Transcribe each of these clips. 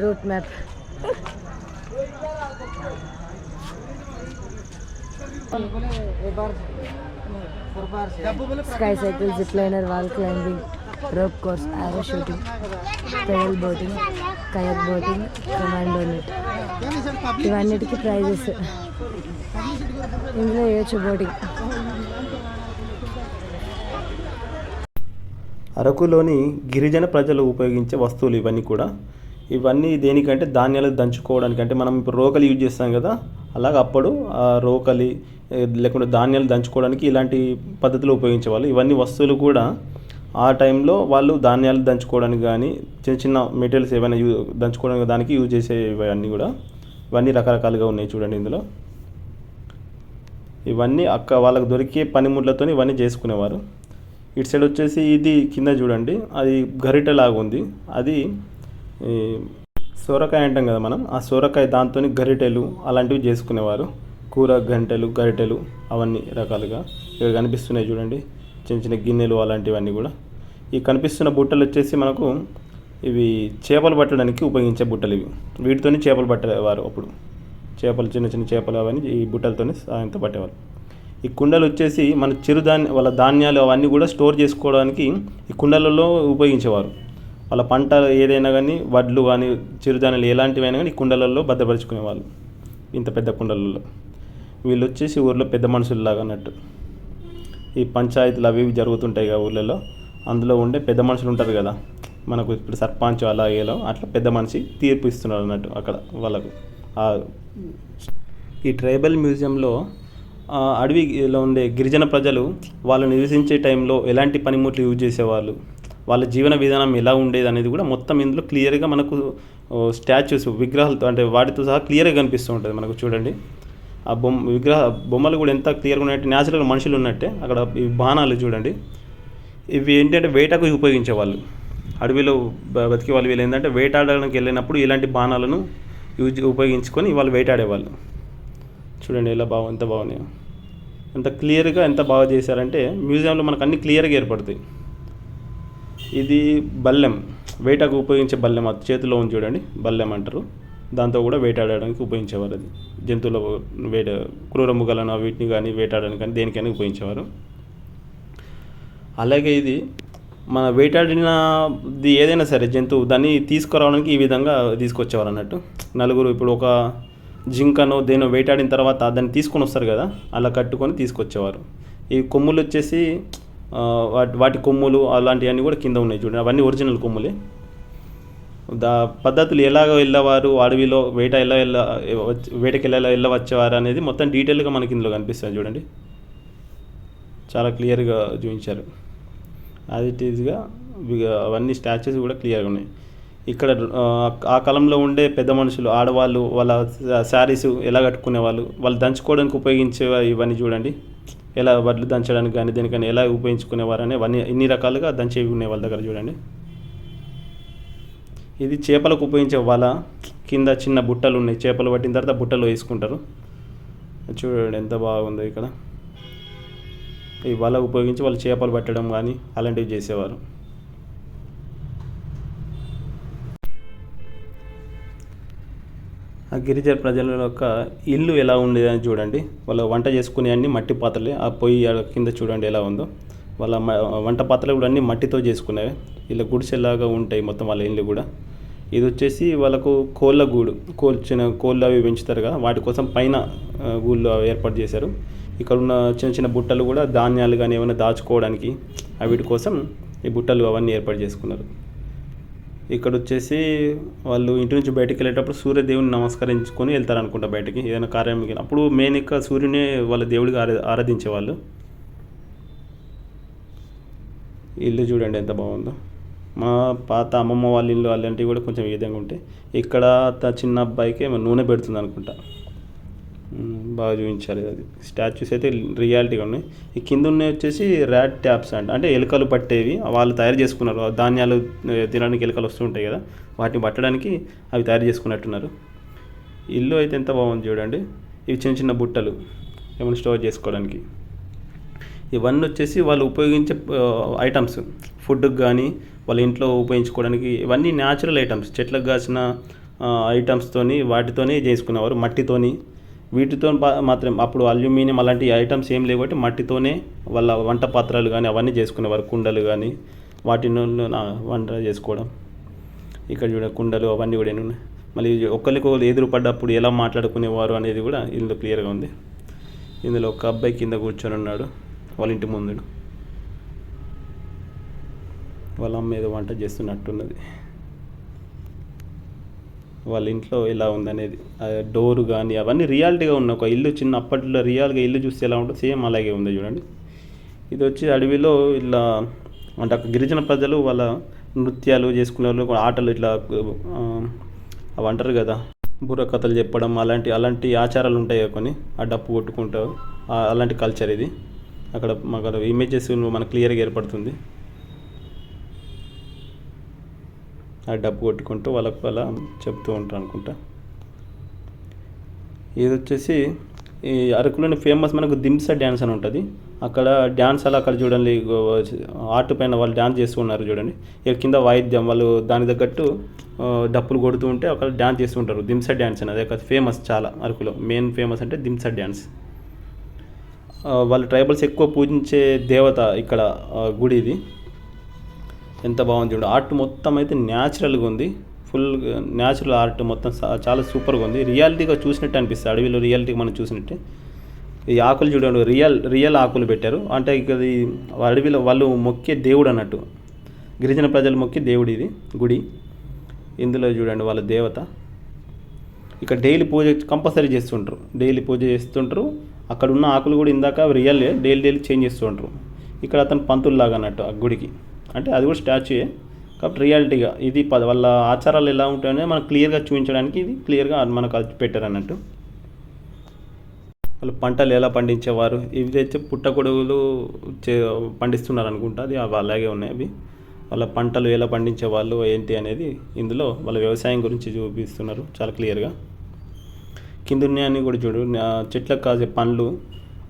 Route map. Sky cycle zip liner wall climbing rope course arrow shooting pedal boating kayak boating commando net ఇవన్నిటికీ prizes ఇందులో వేయచ్చు boating అరకులోని గిరిజన ప్రజలు ఉపయోగించే వస్తువులు ఇవన్నీ కూడా ఇవన్నీ దేనికంటే ధాన్యాలు దంచుకోవడానికి. అంటే మనం ఇప్పుడు రోకలి యూజ్ చేస్తాం కదా అలాగ అప్పుడు ఆ రోకలి లేకుంటే ధాన్యాలు దంచుకోవడానికి ఇలాంటి పద్ధతులు ఉపయోగించేవాళ్ళు. ఇవన్నీ వస్తువులు కూడా ఆ టైంలో వాళ్ళు ధాన్యాలు దంచుకోవడానికి కానీ చిన్న చిన్న మెటీరియల్స్ ఏమైనా యూ దంచుకోవడానికి దానికి యూజ్ చేసే ఇవన్నీ కూడా ఇవన్నీ రకరకాలుగా ఉన్నాయి చూడండి ఇందులో. ఇవన్నీ అక్క వాళ్ళకు దొరికే పనిముట్లతో ఇవన్నీ చేసుకునేవారు. ఇటు సైడ్ వచ్చేసి ఇది కింద చూడండి అది గరిటెలాగా ఉంది అది సొరకాయ అంటాం కదా మనం ఆ సొరకాయ దాంతో గరిటెలు అలాంటివి చేసుకునేవారు. కూర గంటెలు గరిటెలు అవన్నీ రకాలుగా ఇక్కడ కనిపిస్తున్నాయి చూడండి. చిన్న చిన్న గిన్నెలు అలాంటివన్నీ కూడా. ఈ కనిపిస్తున్న బుట్టలు వచ్చేసి మనకు ఇవి చేపలు పట్టడానికి ఉపయోగించే బుట్టలు ఇవి. వీటితోని చేపలు పట్టేవారు అప్పుడు. చేపలు చిన్న చిన్న చేపలు అవన్నీ ఈ బుట్టలతోని సాయంతో పట్టేవారు. ఈ కుండలు వచ్చేసి మన చిరుధాన్య వాళ్ళ ధాన్యాలు అవన్నీ కూడా స్టోర్ చేసుకోవడానికి ఈ కుండలలో ఉపయోగించేవారు. వాళ్ళ పంట ఏదైనా కానీ వడ్లు కానీ చిరుధాన్యాలు ఎలాంటివైనా కానీ కుండలలో భద్రపరుచుకునేవాళ్ళు. ఇంత పెద్ద కుండలలో. వీళ్ళు వచ్చేసి ఊర్లో పెద్ద మనుషుల్లాగా అన్నట్టు. ఈ పంచాయతీలు అవి ఇవి జరుగుతుంటాయి కదా ఊళ్ళలో అందులో ఉండే పెద్ద మనుషులు ఉంటారు కదా. మనకు ఇప్పుడు సర్పంచ్ అలా అట్లా పెద్ద మనిషి తీర్పు ఇస్తున్నారు అన్నట్టు అక్కడ వాళ్ళకు. ఈ ట్రైబల్ మ్యూజియంలో అడవిలో ఉండే గిరిజన ప్రజలు వాళ్ళు నివసించే టైంలో ఎలాంటి పనిముట్లు యూజ్ చేసేవాళ్ళు? వాళ్ళ జీవన విధానం ఎలా ఉండేది అనేది కూడా మొత్తం ఇందులో క్లియర్గా మనకు స్టాచ్యూస్ విగ్రహాలతో అంటే వాటితో సహా క్లియర్గా కనిపిస్తూ ఉంటుంది మనకు చూడండి. ఆ బొమ్మ విగ్రహ బొమ్మలు కూడా ఎంత క్లియర్గా ఉన్నట్టు న్యాచురల్గా మనుషులు ఉన్నట్టే అక్కడ ఈ బాణాలు చూడండి. ఇవి ఏంటంటే వేటకు ఉపయోగించేవాళ్ళు. అడవిలో బతికే వాళ్ళు వీళ్ళు ఏంటంటే వేటాడడానికి వెళ్ళినప్పుడు ఇలాంటి బాణాలను యూజ్ ఉపయోగించుకొని వాళ్ళు వేటాడేవాళ్ళు. చూడండి ఎలా బాగు ఎంత బాగున్నాయో. ఎంత క్లియర్గా ఎంత బాగా చేశారంటే మ్యూజియంలో మనకు అన్ని క్లియర్గా ఏర్పడతాయి. ఇది బల్లెం. వేటకు ఉపయోగించే బల్లెం అది చేతిలో ఉంది చూడండి. బల్లెం అంటారు. దాంతో కూడా వేటాడడానికి ఉపయోగించేవారు అది. జంతువుల వేట క్రూర మృగాలను వీటిని కానీ వేటాడడానికి కానీ దేనికైనా ఉపయోగించేవారు. అలాగే ఇది మన వేటాడినది ఏదైనా సరే జంతువు దాన్ని తీసుకురావడానికి ఈ విధంగా తీసుకొచ్చేవారు అన్నట్టు. నలుగురు ఇప్పుడు ఒక జింకను దేనో వేటాడిన తర్వాత దాన్ని తీసుకొని వస్తారు కదా. అలా కట్టుకొని తీసుకొచ్చేవారు. ఈ కొమ్ములు వచ్చేసి వాటి వాటి కొమ్ములు అలాంటివన్నీ కూడా కింద ఉన్నాయి చూడండి. అవన్నీ ఒరిజినల్ కొమ్ములే. దా పద్ధతులు ఎలాగ వెళ్ళేవారు అడవిలో వేట ఎలా వెళ్ళ వేటకి ఎలా వెళ్ళవచ్చేవారు అనేది మొత్తం డీటెయిల్గా మనకి ఇందులో కనిపిస్తుంది చూడండి. చాలా క్లియర్గా చూపించారు. యాజ్ ఇట్ ఈజ్గా అవన్నీ స్టాచ్యూస్ కూడా క్లియర్గా ఉన్నాయి. ఇక్కడ ఆ, ఆ కాలంలో ఉండే పెద్ద మనుషులు ఆడవాళ్ళు వాళ్ళ శారీస్ ఎలా కట్టుకునేవాళ్ళు వాళ్ళు దంచుకోవడానికి ఉపయోగించే ఇవన్నీ చూడండి. ఎలా వడ్లు దంచడానికి కానీ దేనికైనా ఎలా ఉపయోగించుకునేవారని అవన్నీ ఇన్ని రకాలుగా దంచేవి ఉన్నాయి వాళ్ళ దగ్గర చూడండి. ఇది చేపలకు ఉపయోగించే వల కింద చిన్న బుట్టలు ఉన్నాయి. చేపలు పట్టిన తర్వాత బుట్టలో వేసుకుంటారు. చూడండి ఎంత బాగుందో ఇక్కడ. ఈ వల ఉపయోగించి వాళ్ళు చేపలు పట్టడం కానీ అలాంటివి చేసేవారు. గిరిజన ప్రజల యొక్క ఇల్లు ఎలా ఉండేదని చూడండి. వాళ్ళ వంట చేసుకునే అన్ని మట్టి పాత్రలే. ఆ పొయ్యి ఆడ కింద చూడండి ఎలా ఉందో. వాళ్ళ వంట పాత్రలు కూడా అన్ని మట్టితో చేసుకునేవి. ఇలా గుడిసెలాగా ఉంటాయి మొత్తం వాళ్ళ ఇల్లు కూడా. ఇది వచ్చేసి వాళ్ళకు కోళ్ళ గూడు. కోళ్ళు చిన్న కోళ్ళు అవి పెంచుతారు కదా. వాటి కోసం పైన గూళ్ళు అవి ఏర్పాటు చేశారు. ఇక్కడ ఉన్న చిన్న చిన్న బుట్టలు కూడా ధాన్యాలు కానీ ఏమైనా దాచుకోవడానికి వీటి కోసం ఈ బుట్టలు అవన్నీ ఏర్పాటు చేసుకున్నారు. ఇక్కడ వచ్చేసి వాళ్ళు ఇంటి నుంచి బయటికి వెళ్ళేటప్పుడు సూర్యదేవుని నమస్కరించుకొని వెళ్తారు అనుకుంటా బయటికి ఏదైనా కార్యం అప్పుడు మెయిన్ ఇంకా సూర్యునే వాళ్ళ దేవుడిగా ఆరా ఆరాధించేవాళ్ళు. ఇల్లు చూడండి ఎంత బాగుందో. మా పాత అమ్మమ్మ వాళ్ళ ఇల్లు అలాంటివి కూడా కొంచెం ఈ విధంగా ఉంటాయి ఇక్కడ త చిన్న అబ్బాయికి నూనె పెడుతుంది అనుకుంటా బాగా చూపించాలి. అది స్టాచ్యూస్ అయితే రియాలిటీగా ఉన్నాయి. ఈ కింద ఉన్నాయి వచ్చేసి ర్యాట్ ట్యాప్స్ అంట. అంటే ఎలుకలు పట్టేవి. వాళ్ళు తయారు చేసుకున్నారు. ధాన్యాలు తినడానికి ఎలుకలు వస్తుంటాయి కదా. వాటిని పట్టడానికి అవి తయారు చేసుకున్నట్టున్నారు. ఇల్లు అయితే ఎంత బాగుంది చూడండి. ఇవి చిన్న చిన్న బుట్టలు. ఏమైనా స్టోర్ చేసుకోవడానికి. ఇవన్నీ వచ్చేసి వాళ్ళు ఉపయోగించే ఐటమ్స్ ఫుడ్కి కానీ వాళ్ళ ఇంట్లో ఉపయోగించుకోవడానికి ఇవన్నీ న్యాచురల్ ఐటమ్స్ చెట్లకు కాసిన ఐటమ్స్తోని వాటితోనే చేసుకునేవారు. మట్టితోని. వీటితో పా- మాత్రం అప్పుడు అల్యూమినియం అలాంటి ఐటమ్స్ ఏం లేవు కాబట్టి మట్టితోనే వాళ్ళ వంట పాత్రలు కానీ అవన్నీ చేసుకునేవారు. కుండలు కానీ వాటిని వంట చేసుకోవడం. ఇక్కడ చూడ కుండలు అవన్నీ కూడా ఉన్నాయి. మళ్ళీ ఒకరికి ఒకరు ఎదురు పడ్డప్పుడు ఎలా మాట్లాడుకునేవారు అనేది కూడా ఇందులో క్లియర్గా ఉంది. ఇందులో ఒక అబ్బాయి కింద కూర్చొని ఉన్నాడు. వాళ్ళ ఇంటి ముందు వాళ్ళ అమ్మ ఏదో వంట చేస్తున్నట్టున్నది. వాళ్ళ ఇంట్లో ఎలా ఉందనేది. డోర్ కానీ అవన్నీ రియాలిటీగా ఉన్న ఒక ఇల్లు చిన్న అప్పట్లో రియల్గా ఇల్లు చూస్తే ఎలా ఉంటుంది సేమ్ అలాగే ఉంది చూడండి. ఇది వచ్చి అడవిలో ఇలా అంటే అక్కడ గిరిజన ప్రజలు వాళ్ళ నృత్యాలు చేసుకునే వాళ్ళు ఆటలు ఇట్లా అవి అంటారు కదా. బుర్ర కథలు చెప్పడం అలాంటి అలాంటి ఆచారాలు ఉంటాయి కొన్ని. ఆ డప్పు కొట్టుకుంటారు అలాంటి కల్చర్ ఇది. అక్కడ మాకు ఇమేజెస్ మనకు క్లియర్గా ఏర్పడుతుంది. ఆ డబ్బు కొట్టుకుంటూ వాళ్ళకు అలా చెప్తూ ఉంటారు అనుకుంటా. ఇది వచ్చేసి ఈ అరకులోని ఫేమస్ మనకు దింసా డ్యాన్స్ అని ఉంటుంది. అక్కడ డ్యాన్స్ అలా అక్కడ చూడండి ఆర్ట్ పైన వాళ్ళు డ్యాన్స్ చేస్తూ ఉన్నారు చూడండి. ఇక కింద వాయిద్యం వాళ్ళు దానికి తగ్గట్టు డప్పులు కొడుతూ ఉంటే అక్కడ డ్యాన్స్ చేస్తూ ఉంటారు. దింస డ్యాన్స్ అనేది అక్కడ ఫేమస్ చాలా అరకులో. మెయిన్ ఫేమస్ అంటే దింసా డ్యాన్స్ వాళ్ళు వాళ్ళ ట్రైబల్స్ ఎక్కువ పూజించే దేవత ఇక్కడ గుడి ఇది. ఎంత బాగుంది చూడు. ఆర్ట్ మొత్తం అయితే న్యాచురల్గా ఉంది. ఫుల్ న్యాచురల్ ఆర్ట్ మొత్తం చాలా సూపర్గా ఉంది. రియాలిటీగా చూసినట్టు అనిపిస్తుంది. అడవిలో రియాలిటీగా మనం చూసినట్టే. ఈ ఆకులు చూడండి. రియల్ రియల్ ఆకులు పెట్టారు. అంటే ఇక ఇది అడవిలో వాళ్ళు మొక్కే దేవుడు అన్నట్టు. గిరిజన ప్రజలు మొక్కే దేవుడు ఇది గుడి. ఇందులో చూడండి వాళ్ళ దేవత. ఇక్కడ డైలీ పూజ కంపల్సరీ చేస్తుంటారు. డైలీ పూజ చేస్తుంటారు. అక్కడ ఉన్న ఆకులు కూడా ఇందాక రియల్ డైలీ డైలీ చేంజ్ చేస్తుంటారు. ఇక్కడ అతను పంతుల్లాగా అన్నట్టు ఆ గుడికి. అంటే అది కూడా స్టాచ్యూయే కాబట్టి రియాలిటీగా ఇది ప వాళ్ళ ఆచారాలు ఎలా ఉంటాయనే మనకు క్లియర్గా చూపించడానికి ఇది క్లియర్గా మనకు అది పెట్టారు అన్నట్టు. వాళ్ళు పంటలు ఎలా పండించేవారు? ఇవి అయితే పుట్టగొడుగులు చే పండిస్తున్నారు అనుకుంటా అది అవి అలాగే ఉన్నాయి అవి. వాళ్ళ పంటలు ఎలా పండించేవాళ్ళు ఏంటి అనేది ఇందులో వాళ్ళ వ్యవసాయం గురించి చూపిస్తున్నారు చాలా క్లియర్గా. కింద ఉన్నాయని కూడా చూడు చెట్లకు కాసే పండ్లు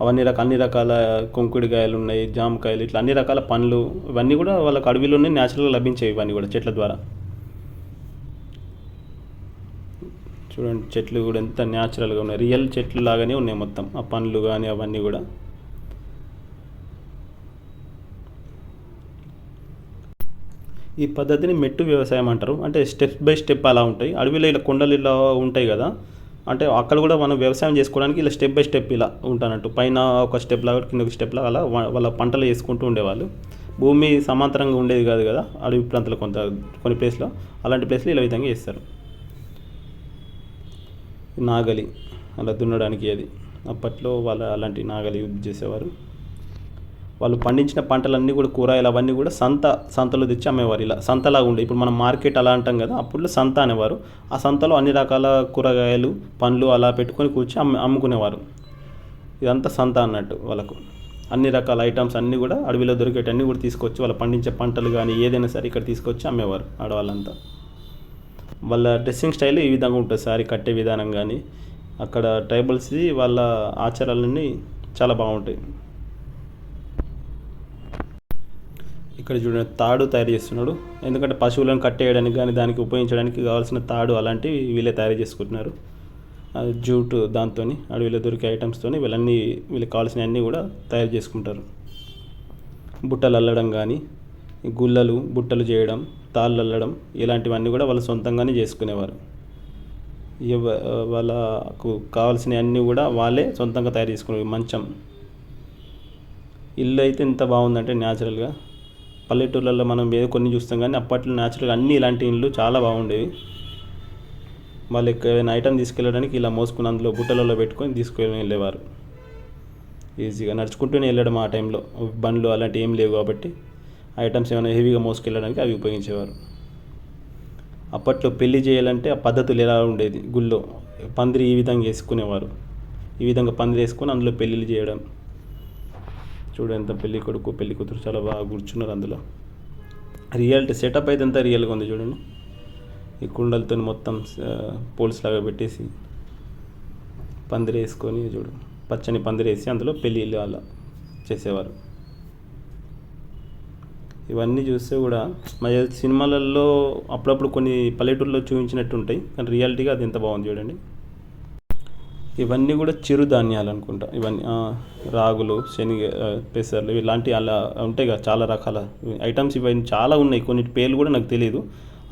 అవన్నీ రకాల అన్ని రకాల కొంకుడికాయలు ఉన్నాయి జామకాయలు ఇట్లా అన్ని రకాల పండ్లు ఇవన్నీ కూడా వాళ్ళకి అడవిలోనే న్యాచురల్గా లభించేవి ఇవన్నీ కూడా చెట్ల ద్వారా. చూడండి చెట్లు కూడా ఎంత న్యాచురల్గా ఉన్నాయి. రియల్ చెట్లు లాగానే ఉన్నాయి మొత్తం. ఆ పండ్లు కానీ అవన్నీ కూడా. ఈ పద్ధతిని మెట్టు వ్యవసాయం అంటారు. అంటే స్టెప్ బై స్టెప్ అలా ఉంటాయి. అడవిలో ఇలా కొండలు ఇలా ఉంటాయి కదా. అంటే అక్కడ కూడా మనం వ్యవసాయం చేసుకోవడానికి ఇలా స్టెప్ బై స్టెప్ ఇలా ఉంటానట్టు. పైన ఒక స్టెప్ లాగా కింద ఒక స్టెప్ లాగా అలా వాళ్ళ పంటలు వేసుకుంటూ ఉండేవాళ్ళు. భూమి సమాంతరంగా ఉండేది కాదు కదా అడవి ప్రాంతాలు కొంత కొన్ని ప్లేస్లో అలాంటి ప్లేస్లో ఇలా విధంగా చేస్తారు. నాగలి అలా దున్నడానికి అది. అప్పట్లో వాళ్ళు అలాంటి నాగలి యూజ్ చేసేవారు. వాళ్ళు పండించిన పంటలన్నీ కూడా కూరగాయలు అవన్నీ కూడా సంత సంతలో తెచ్చి అమ్మేవారు. ఇలా సంతలాగా ఉండే ఇప్పుడు మనం మార్కెట్ అలా అంటాం కదా అప్పుడు సంత అనేవారు. ఆ సంతలో అన్ని రకాల కూరగాయలు పండ్లు అలా పెట్టుకొని కూర్చి అమ్ము అమ్ముకునేవారు. ఇదంతా సంత అన్నట్టు వాళ్ళకు. అన్ని రకాల ఐటమ్స్ అన్నీ కూడా అడవిలో దొరికేటన్నీ కూడా తీసుకొచ్చి వాళ్ళు పండించే పంటలు కానీ ఏదైనా సరే ఇక్కడ తీసుకొచ్చి అమ్మేవారు ఆడవాళ్ళంతా. వాళ్ళ డ్రెస్సింగ్ స్టైల్ ఈ విధంగా ఉంటుంది సారీ కట్టే విధానం కానీ అక్కడ ట్రైబల్స్ది వాళ్ళ ఆచారాలన్నీ చాలా బాగుంటాయి. ఇక్కడ చూడండి తాడు తయారు చేస్తున్నాడు. ఎందుకంటే పశువులను కట్టేయడానికి కానీ దానికి ఉపయోగించడానికి కావాల్సిన తాడు అలాంటివి వీళ్ళే తయారు చేసుకుంటున్నారు. జూట్ దాంతో అడవిలో దొరికే ఐటమ్స్తో వీళ్ళన్నీ వీళ్ళకి కావాల్సిన అన్నీ కూడా తయారు చేసుకుంటారు. బుట్టలు అల్లడం కానీ గుల్లలు బుట్టలు చేయడం తాళ్ళు అల్లడం ఇలాంటివన్నీ కూడా వాళ్ళు సొంతంగానే చేసుకునేవారు. వాళ్ళకు కావాల్సిన అన్నీ కూడా వాళ్ళే సొంతంగా తయారు చేసుకునేవి మంచం. ఇల్లు అయితే ఎంత బాగుందంటే న్యాచురల్గా పల్లెటూర్లలో మనం ఏదో కొన్ని చూస్తాం కానీ అప్పట్లో న్యాచురల్గా అన్ని ఇలాంటి ఇల్లు చాలా బాగుండేవి. వాళ్ళు ఏదైనా ఐటమ్ తీసుకెళ్ళడానికి ఇలా మోసుకుని అందులో బుట్టలలో పెట్టుకొని తీసుకొని వెళ్ళేవారు. ఈజీగా నడుచుకుంటూనే వెళ్ళడం ఆ టైంలో బండ్లు అలాంటివి ఏం లేవు కాబట్టి ఐటమ్స్ ఏమైనా హెవీగా మోసుకెళ్ళడానికి అవి ఉపయోగించేవారు. అప్పట్లో పెళ్ళి చేయాలంటే ఆ పద్ధతులు ఎలా ఉండేది? గుళ్ళో పందిరి ఈ విధంగా వేసుకునేవారు. ఈ విధంగా పందిరి వేసుకొని అందులో పెళ్ళిళ్ళు చేయడం. చూడు ఎంత పెళ్ళి కొడుకు పెళ్ళి కూతురు చాలా బాగా కూర్చున్నారు అందులో. రియాలిటీ సెటప్ అయితే ఎంత రియల్గా ఉంది చూడండి. ఈ కుండలతో మొత్తం పోల్స్ లాగా పెట్టేసి పందిరి వేసుకొని చూడు. పచ్చని పందిరి వేసి అందులో పెళ్ళిళ్ళు అలా చేసేవారు. ఇవన్నీ చూస్తే కూడా మా సినిమాలలో అప్పుడప్పుడు కొన్ని పల్లెటూరులో చూపించినట్టు ఉంటాయి కానీ రియాలిటీగా అది ఎంత బాగుంది చూడండి. ఇవన్నీ కూడా చిరుధాన్యాలు అనుకుంటా. ఇవన్నీ రాగులు శనగ పెసర్లు ఇలాంటి అలా ఉంటాయి కదా చాలా రకాల ఐటమ్స్ ఇవన్నీ చాలా ఉన్నాయి. కొన్ని పేర్లు కూడా నాకు తెలియదు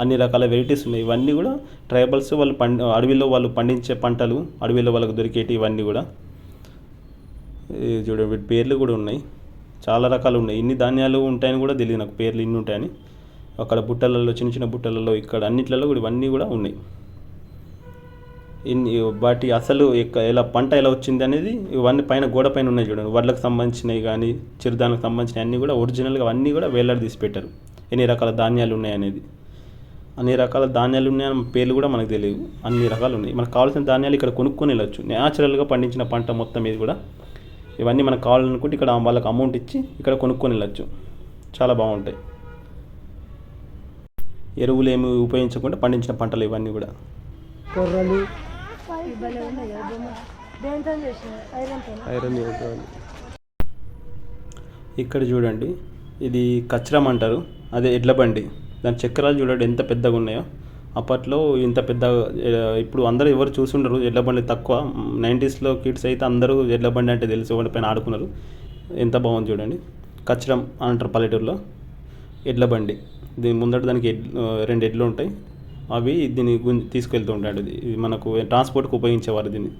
అన్ని రకాల వెరైటీస్ ఉన్నాయి. ఇవన్నీ కూడా ట్రైబల్స్ వాళ్ళు పండి అడవిలో వాళ్ళు పండించే పంటలు అడవిలో వాళ్ళకి దొరికేటి ఇవన్నీ కూడా. చూడండి వీటి పేర్లు కూడా ఉన్నాయి. చాలా రకాలు ఉన్నాయి. ఇన్ని ధాన్యాలు ఉంటాయని కూడా తెలియదు నాకు పేర్లు ఇన్ని ఉంటాయని. అక్కడ బుట్టలలో చిన్న చిన్న బుట్టలలో ఇక్కడ అన్నిట్లలో కూడా ఇవన్నీ కూడా ఉన్నాయి. వాటి అసలు ఎక్క- ఎలా పంట ఎలా వచ్చింది అనేది ఇవన్నీ పైన గోడ పైన ఉన్నాయి చూడండి. వడ్లకు సంబంధించినవి కానీ చిరుధాన్యకు సంబంధించినవి అన్నీ కూడా ఒరిజినల్గా అన్నీ కూడా వేలాడి తీసి పెట్టారు. ఎన్ని రకాల ధాన్యాలు ఉన్నాయి అనేది. అన్ని రకాల ధాన్యాలు ఉన్నాయని పేర్లు కూడా మనకు తెలియదు అన్ని రకాలు ఉన్నాయి. మనకు కావాల్సిన ధాన్యాలు ఇక్కడ కొనుక్కొని వెళ్ళచ్చు. న్యాచురల్గా పండించిన పంట మొత్తం ఇది కూడా ఇవన్నీ మనకు కావాలనుకుంటే ఇక్కడ వాళ్ళకి అమౌంట్ ఇచ్చి ఇక్కడ కొనుక్కొని వెళ్ళొచ్చు. చాలా బాగుంటాయి. ఎరువులు ఏమి ఉపయోగించకుండా పండించిన పంటలు ఇవన్నీ కూడా. కొర్రలు ఐరన్ చేసుకోవాలి ఇక్కడ చూడండి ఇది కచ్చరం అంటారు. అదే ఎడ్ల బండి. దాని చక్రాలు చూడండి ఎంత పెద్దగా ఉన్నాయో. అప్పట్లో ఇంత పెద్ద ఇప్పుడు అందరూ ఎవరు చూసుండరు ఎడ్ల బండి తక్కువ. నైంటీస్లో కిడ్స్ అయితే అందరూ ఎడ్ల బండి అంటే తెలుసు వాటి పైన ఆడుకున్నారు. ఎంత బాగుంది చూడండి. కచ్చరం అంటారు పల్లెటూరులో. ఎడ్ల బండి. దీని ముందట దానికి రెండు ఎడ్లు ఉంటాయి. అవి దీన్ని గుంజి తీసుకెళ్తూ ఉంటాడు. ఇది మనకు ట్రాన్స్పోర్ట్కి ఉపయోగించేవారు దీన్ని.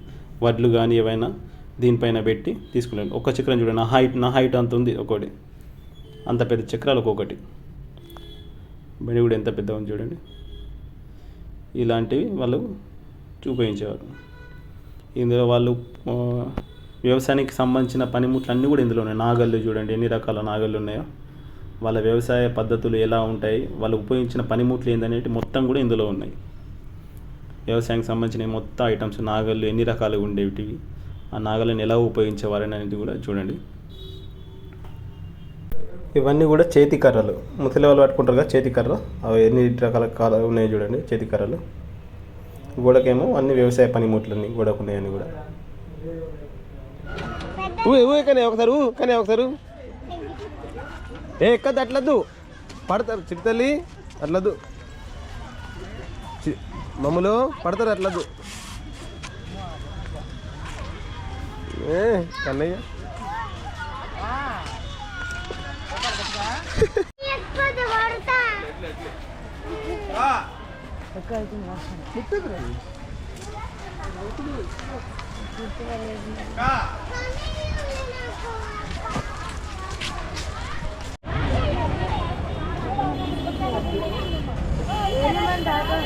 వడ్లు కానీ ఏవైనా దీనిపైన పెట్టి తీసుకున్నాడు. ఒక చక్రం చూడండి. నా హైట్ నా హైట్ అంత ఉంది ఒకటి. అంత పెద్ద చక్రాలు ఒక్కొక్కటి. బండి కూడా ఎంత పెద్ద ఉంది చూడండి. ఇలాంటివి వాళ్ళు ఉపయోగించేవారు ఇందులో వాళ్ళు వ్యవసాయానికి సంబంధించిన పనిముట్లు అన్నీ కూడా ఇందులో ఉన్నాయి నాగళ్ళు చూడండి. ఎన్ని రకాల నాగళ్ళు ఉన్నాయో. వాళ్ళ వ్యవసాయ పద్ధతులు ఎలా ఉంటాయి వాళ్ళు ఉపయోగించిన పనిముట్లు ఏందనేటి మొత్తం కూడా ఇందులో ఉన్నాయి. వ్యవసాయానికి సంబంధించిన మొత్తం ఐటమ్స్ నాగళ్ళు ఎన్ని రకాలుగా ఉండేవి ఆ నాగలను ఎలా ఉపయోగించేవారని అనేది కూడా చూడండి. ఇవన్నీ కూడా చేతి కర్రలు. ముసలి వాళ్ళు పట్టుకుంటారు కదా చేతి కర్ర అవి ఎన్ని రకాల కాల ఉన్నాయి చూడండి చేతి కర్రలు. గోడకేమో అన్ని వ్యవసాయ పనిముట్లు అన్ని గోడకు ఉన్నాయని కూడా. ఊ కానీ ఒకసారి ఊ కానీ ఒకసారి. ఏ ఎక్కద్దు అట్లద్దు. పడతారు చిరుతల్లి అట్లద్దు. చి- మమ్మలు పడతారు అట్లద్దు. ఏ కన్నయ్య. ఎక్కువ অনুমান দরকার